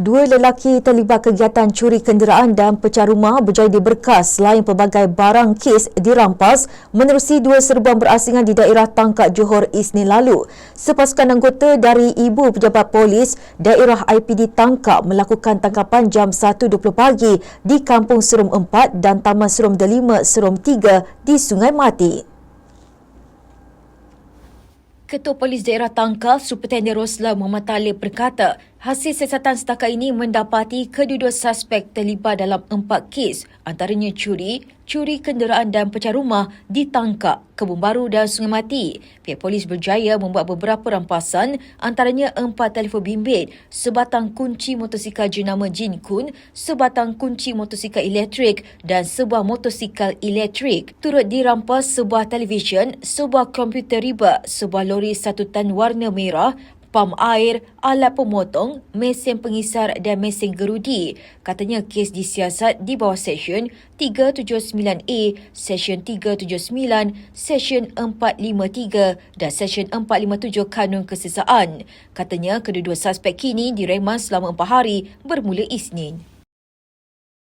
Dua lelaki terlibat kegiatan curi kenderaan dan pecah rumah berjaya diberkas selain pelbagai barang kes dirampas menerusi dua serbuan berasingan di daerah Tangkak Johor Isnin lalu. Sepasukan anggota dari Ibu Pejabat Polis daerah IPD Tangkak melakukan tangkapan jam 1.20 pagi di Kampung Serum 4 dan Taman Serum Delima Serum 3 di Sungai Mati. Ketua Polis Daerah Tangkal, Superintendent Rosla Muhammad Talib berkata, hasil siasatan setakat ini mendapati kedua-dua suspek terlibat dalam empat kes antaranya curi, curi kenderaan dan pecah rumah di Tangkak, Kebun Baru dan Sungai Mati. Pihak polis berjaya membuat beberapa rampasan antaranya empat telefon bimbit, sebatang kunci motosikal jenama Jin Kun, sebatang kunci motosikal elektrik dan sebuah motosikal elektrik. Turut dirampas sebuah televisyen, sebuah komputer riba, sebuah lori satu tan warna merah, pam air, alat pemotong, mesin pengisar dan mesin gerudi. Katanya kes disiasat di bawah Seksyen 379A, Seksyen 379, Seksyen 453 dan Seksyen 457 Kanun Kesesaan. Katanya kedua-dua suspek kini direman selama 4 hari bermula Isnin.